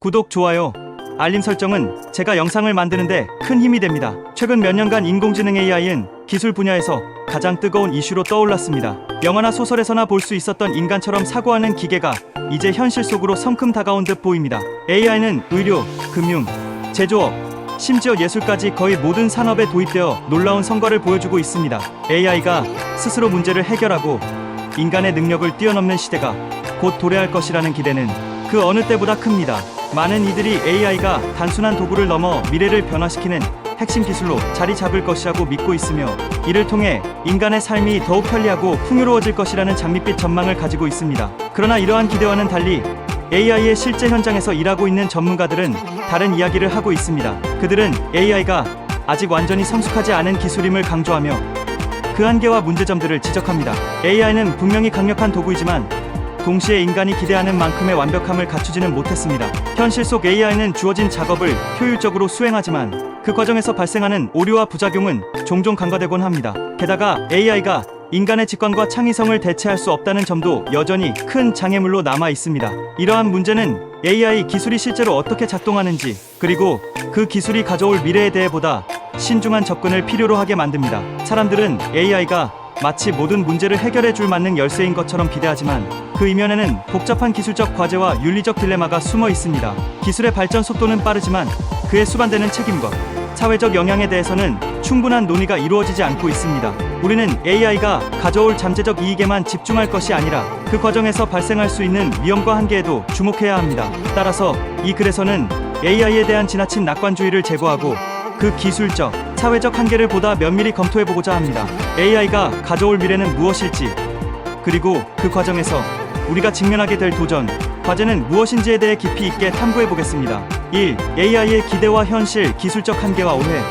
구독, 좋아요, 알림 설정은 제가 영상을 만드는데 큰 힘이 됩니다. 최근 몇 년간 인공지능 AI는 기술 분야에서 가장 뜨거운 이슈로 떠올랐습니다. 영화나 소설에서나 볼 수 있었던 인간처럼 사고하는 기계가 이제 현실 속으로 성큼 다가온 듯 보입니다. AI는 의료, 금융, 제조업, 심지어 예술까지 거의 모든 산업에 도입되어 놀라운 성과를 보여주고 있습니다. AI가 스스로 문제를 해결하고 인간의 능력을 뛰어넘는 시대가 곧 도래할 것이라는 기대는 그 어느 때보다 큽니다. 많은 이들이 AI가 단순한 도구를 넘어 미래를 변화시키는 핵심 기술로 자리 잡을 것이라고 믿고 있으며 이를 통해 인간의 삶이 더욱 편리하고 풍요로워질 것이라는 장밋빛 전망을 가지고 있습니다. 그러나 이러한 기대와는 달리 AI의 실제 현장에서 일하고 있는 전문가들은 다른 이야기를 하고 있습니다. 그들은 AI가 아직 완전히 성숙하지 않은 기술임을 강조하며 그 한계와 문제점들을 지적합니다. AI는 분명히 강력한 도구이지만 동시에 인간이 기대하는 만큼의 완벽함을 갖추지는 못했습니다. 현실 속 AI는 주어진 작업을 효율적으로 수행하지만 그 과정에서 발생하는 오류와 부작용은 종종 간과되곤 합니다. 게다가 AI가 인간의 직관과 창의성을 대체할 수 없다는 점도 여전히 큰 장애물로 남아 있습니다. 이러한 문제는 AI 기술이 실제로 어떻게 작동하는지 그리고 그 기술이 가져올 미래에 대해 보다 신중한 접근을 필요로 하게 만듭니다. 사람들은 AI가 마치 모든 문제를 해결해 줄 만능 열쇠인 것처럼 기대하지만 그 이면에는 복잡한 기술적 과제와 윤리적 딜레마가 숨어 있습니다. 기술의 발전 속도는 빠르지만 그에 수반되는 책임과 사회적 영향에 대해서는 충분한 논의가 이루어지지 않고 있습니다. 우리는 AI가 가져올 잠재적 이익에만 집중할 것이 아니라 그 과정에서 발생할 수 있는 위험과 한계에도 주목해야 합니다. 따라서 이 글에서는 AI에 대한 지나친 낙관주의를 제거하고 그 기술적, 사회적 한계를 보다 면밀히 검토해보고자 합니다. AI가 가져올 미래는 무엇일지, 그리고 그 과정에서 우리가 직면하게 될 도전, 과제는 무엇인지에 대해 깊이 있게 탐구해 보겠습니다. 1. AI의 기대와 현실, 기술적 한계와 오해.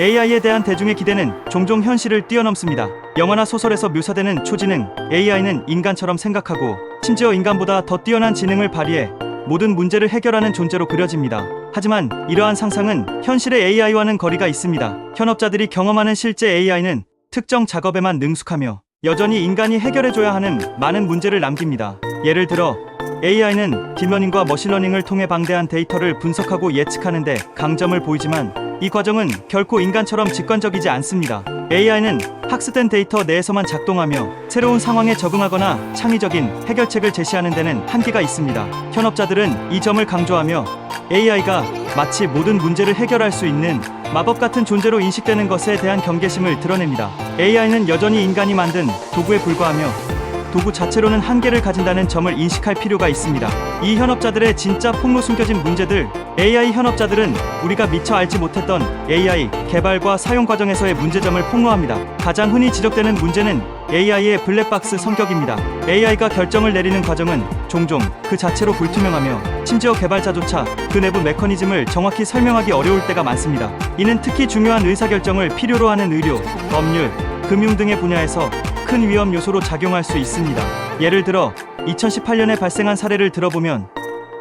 AI에 대한 대중의 기대는 종종 현실을 뛰어넘습니다. 영화나 소설에서 묘사되는 초지능, AI는 인간처럼 생각하고 심지어 인간보다 더 뛰어난 지능을 발휘해 모든 문제를 해결하는 존재로 그려집니다. 하지만 이러한 상상은 현실의 AI와는 거리가 있습니다. 현업자들이 경험하는 실제 AI는 특정 작업에만 능숙하며 여전히 인간이 해결해줘야 하는 많은 문제를 남깁니다. 예를 들어 AI는 딥러닝과 머신러닝을 통해 방대한 데이터를 분석하고 예측하는데 강점을 보이지만 이 과정은 결코 인간처럼 직관적이지 않습니다. AI는 학습된 데이터 내에서만 작동하며 새로운 상황에 적응하거나 창의적인 해결책을 제시하는 데는 한계가 있습니다. 현업자들은 이 점을 강조하며 AI가 마치 모든 문제를 해결할 수 있는 마법 같은 존재로 인식되는 것에 대한 경계심을 드러냅니다. AI는 여전히 인간이 만든 도구에 불과하며 도구 자체로는 한계를 가진다는 점을 인식할 필요가 있습니다. 이 현업자들의 진짜 폭로 숨겨진 문제들, AI 현업자들은 우리가 미처 알지 못했던 AI 개발과 사용 과정에서의 문제점을 폭로합니다. 가장 흔히 지적되는 문제는 AI의 블랙박스 성격입니다. AI가 결정을 내리는 과정은 종종 그 자체로 불투명하며 심지어 개발자조차 그 내부 메커니즘을 정확히 설명하기 어려울 때가 많습니다. 이는 특히 중요한 의사결정을 필요로 하는 의료, 법률, 금융 등의 분야에서 큰 위험 요소로 작용할 수 있습니다. 예를 들어 2018년에 발생한 사례를 들어보면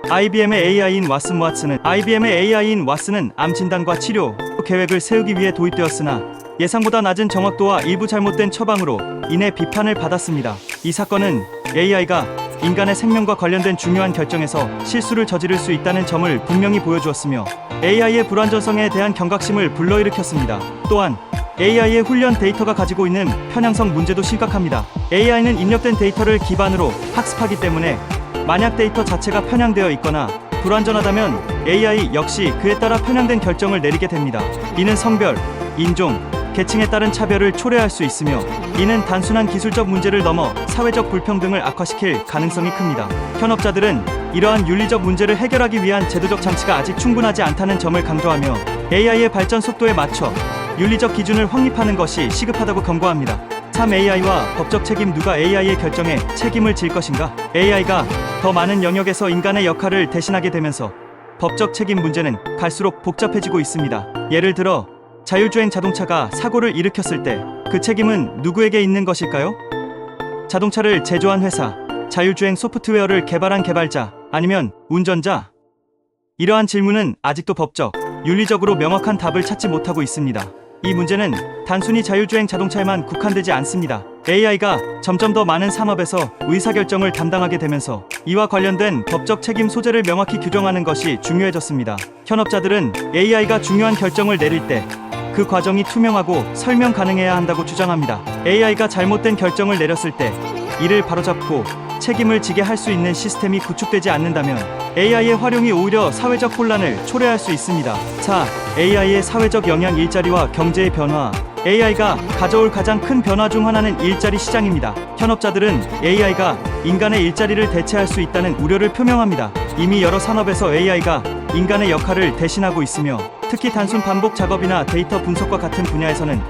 IBM의 AI인 왓슨 왓슨은 IBM의 AI인 왓슨은 암 진단과 치료 계획을 세우기 위해 도입되었으나 예상보다 낮은 정확도와 일부 잘못된 처방으로 인해 비판을 받았습니다. 이 사건은 AI가 인간의 생명과 관련된 중요한 결정에서 실수를 저지를 수 있다는 점을 분명히 보여주었으며 AI의 불완전성에 대한 경각심을 불러일으켰습니다. 또한 AI의 훈련 데이터가 가지고 있는 편향성 문제도 심각합니다. AI는 입력된 데이터를 기반으로 학습하기 때문에 만약 데이터 자체가 편향되어 있거나 불완전하다면 AI 역시 그에 따라 편향된 결정을 내리게 됩니다. 이는 성별, 인종, 계층에 따른 차별을 초래할 수 있으며 이는 단순한 기술적 문제를 넘어 사회적 불평등을 악화시킬 가능성이 큽니다. 현업자들은 이러한 윤리적 문제를 해결하기 위한 제도적 장치가 아직 충분하지 않다는 점을 강조하며 AI의 발전 속도에 맞춰 윤리적 기준을 확립하는 것이 시급하다고 경고합니다. 참 AI와 법적 책임 누가 AI의 결정에 책임을 질 것인가? AI가 더 많은 영역에서 인간의 역할을 대신하게 되면서 법적 책임 문제는 갈수록 복잡해지고 있습니다. 예를 들어 자율주행 자동차가 사고를 일으켰을 때 그 책임은 누구에게 있는 것일까요? 자동차를 제조한 회사, 자율주행 소프트웨어를 개발한 개발자, 아니면 운전자? 이러한 질문은 아직도 법적, 윤리적으로 명확한 답을 찾지 못하고 있습니다. 이 문제는 단순히 자율주행 자동차에만 국한되지 않습니다. AI가 점점 더 많은 산업에서 의사결정을 담당하게 되면서 이와 관련된 법적 책임 소재를 명확히 규정하는 것이 중요해졌습니다. 현업자들은 AI가 중요한 결정을 내릴 때 그 과정이 투명하고 설명 가능해야 한다고 주장합니다. AI가 잘못된 결정을 내렸을 때 이를 바로잡고 책임을 지게 할 수 있는 시스템이 구축되지 않는다면 AI의 활용이 오히려 사회적 혼란을 초래할 수 있습니다. 자, AI의 사회적 영향 일자리와 경제의 변화. AI가 가져올 가장 큰 변화 중 하나는 일자리 시장입니다. 현업자들은 AI가 인간의 일자리를 대체할 수 있다는 우려를 표명합니다. 이미 여러 산업에서 AI가 인간의 역할을 대신하고 있으며 특히 단순 반복 작업이나 데이터 분석과 같은 분야에서는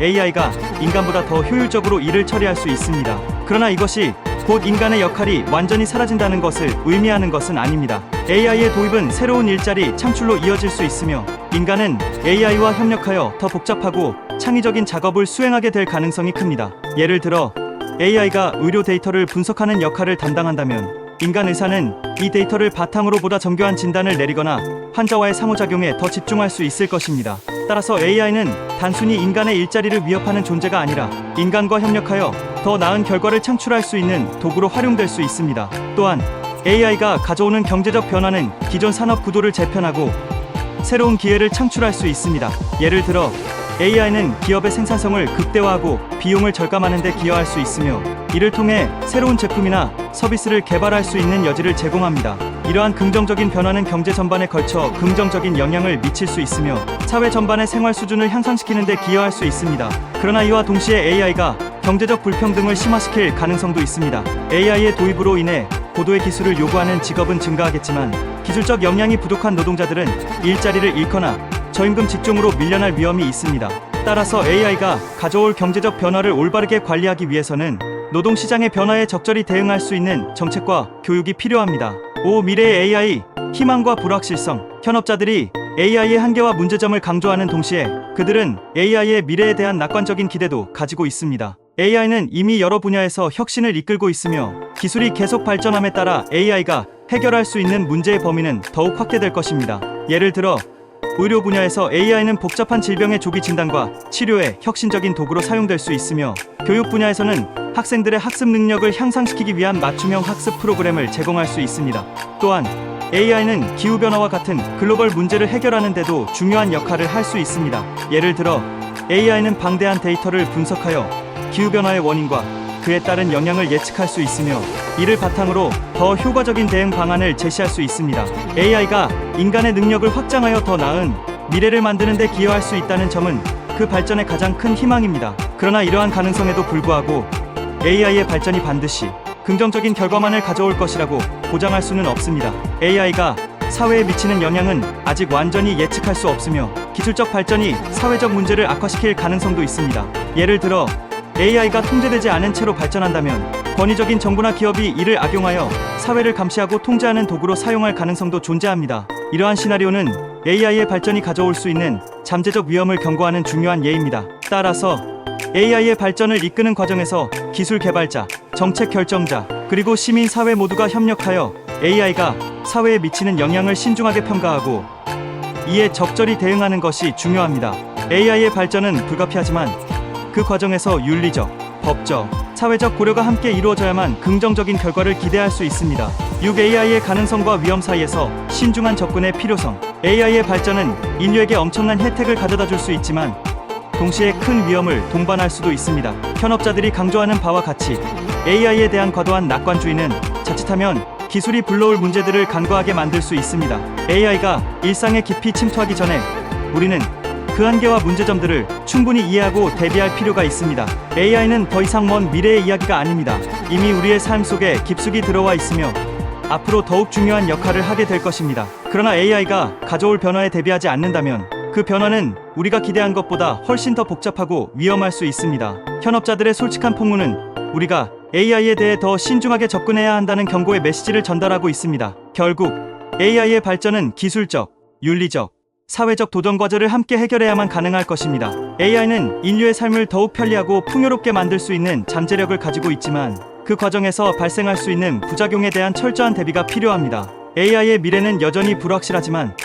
AI가 인간보다 더 효율적으로 일을 처리할 수 있습니다. 그러나 이것이 곧 인간의 역할이 완전히 사라진다는 것을 의미하는 것은 아닙니다. AI의 도입은 새로운 일자리 창출로 이어질 수 있으며 인간은 AI와 협력하여 더 복잡하고 창의적인 작업을 수행하게 될 가능성이 큽니다. 예를 들어 AI가 의료 데이터를 분석하는 역할을 담당한다면 인간 의사는 이 데이터를 바탕으로 보다 정교한 진단을 내리거나 환자와의 상호작용에 더 집중할 수 있을 것입니다. 따라서 AI는 단순히 인간의 일자리를 위협하는 존재가 아니라 인간과 협력하여 더 나은 결과를 창출할 수 있는 도구로 활용될 수 있습니다. 또한 AI가 가져오는 경제적 변화는 기존 산업 구도를 재편하고 새로운 기회를 창출할 수 있습니다. 예를 들어 AI는 기업의 생산성을 극대화하고 비용을 절감하는 데 기여할 수 있으며 이를 통해 새로운 제품이나 서비스를 개발할 수 있는 여지를 제공합니다. 이러한 긍정적인 변화는 경제 전반에 걸쳐 긍정적인 영향을 미칠 수 있으며 사회 전반의 생활 수준을 향상시키는 데 기여할 수 있습니다. 그러나 이와 동시에 AI가 경제적 불평등을 심화시킬 가능성도 있습니다. AI의 도입으로 인해 고도의 기술을 요구하는 직업은 증가하겠지만 기술적 역량이 부족한 노동자들은 일자리를 잃거나 저임금 직종으로 밀려날 위험이 있습니다. 따라서 AI가 가져올 경제적 변화를 올바르게 관리하기 위해서는 노동시장의 변화에 적절히 대응할 수 있는 정책과 교육이 필요합니다. 오 미래의 AI 희망과 불확실성 현업자들이 AI의 한계와 문제점을 강조하는 동시에 그들은 AI의 미래에 대한 낙관적인 기대도 가지고 있습니다. AI는 이미 여러 분야에서 혁신을 이끌고 있으며 기술이 계속 발전함에 따라 AI가 해결할 수 있는 문제의 범위는 더욱 확대될 것입니다. 예를 들어 의료 분야에서 AI는 복잡한 질병의 조기 진단과 치료에 혁신적인 도구로 사용될 수 있으며 교육 분야에서는 학생들의 학습 능력을 향상시키기 위한 맞춤형 학습 프로그램을 제공할 수 있습니다. 또한 AI는 기후변화와 같은 글로벌 문제를 해결하는 데도 중요한 역할을 할 수 있습니다. 예를 들어 AI는 방대한 데이터를 분석하여 기후변화의 원인과 그에 따른 영향을 예측할 수 있으며 이를 바탕으로 더 효과적인 대응 방안을 제시할 수 있습니다. AI가 인간의 능력을 확장하여 더 나은 미래를 만드는 데 기여할 수 있다는 점은 그 발전의 가장 큰 희망입니다. 그러나 이러한 가능성에도 불구하고 AI의 발전이 반드시 긍정적인 결과만을 가져올 것이라고 보장할 수는 없습니다. AI가 사회에 미치는 영향은 아직 완전히 예측할 수 없으며 기술적 발전이 사회적 문제를 악화시킬 가능성도 있습니다. 예를 들어 AI가 통제되지 않은 채로 발전한다면 권위적인 정부나 기업이 이를 악용하여 사회를 감시하고 통제하는 도구로 사용할 가능성도 존재합니다. 이러한 시나리오는 AI의 발전이 가져올 수 있는 잠재적 위험을 경고하는 중요한 예입니다. 따라서 AI의 발전을 이끄는 과정에서 기술 개발자, 정책 결정자, 그리고 시민 사회 모두가 협력하여 AI가 사회에 미치는 영향을 신중하게 평가하고 이에 적절히 대응하는 것이 중요합니다. AI의 발전은 불가피하지만 그 과정에서 윤리적, 법적, 사회적 고려가 함께 이루어져야만 긍정적인 결과를 기대할 수 있습니다. 6AI의 가능성과 위험 사이에서 신중한 접근의 필요성. AI의 발전은 인류에게 엄청난 혜택을 가져다 줄 수 있지만 동시에 큰 위험을 동반할 수도 있습니다. 현업자들이 강조하는 바와 같이 AI에 대한 과도한 낙관주의는 자칫하면 기술이 불러올 문제들을 간과하게 만들 수 있습니다. AI가 일상에 깊이 침투하기 전에 우리는 그 한계와 문제점들을 충분히 이해하고 대비할 필요가 있습니다. AI는 더 이상 먼 미래의 이야기가 아닙니다. 이미 우리의 삶 속에 깊숙이 들어와 있으며 앞으로 더욱 중요한 역할을 하게 될 것입니다. 그러나 AI가 가져올 변화에 대비하지 않는다면 그 변화는 우리가 기대한 것보다 훨씬 더 복잡하고 위험할 수 있습니다. 현업자들의 솔직한 폭로는 우리가 AI에 대해 더 신중하게 접근해야 한다는 경고의 메시지를 전달하고 있습니다. 결국 AI의 발전은 기술적, 윤리적, 사회적 도전 과제를 함께 해결해야만 가능할 것입니다. AI는 인류의 삶을 더욱 편리하고 풍요롭게 만들 수 있는 잠재력을 가지고 있지만 그 과정에서 발생할 수 있는 부작용에 대한 철저한 대비가 필요합니다. AI의 미래는 여전히 불확실하지만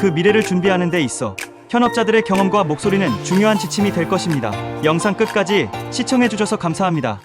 그 미래를 준비하는 데 있어 현업자들의 경험과 목소리는 중요한 지침이 될 것입니다. 영상 끝까지 시청해주셔서 감사합니다.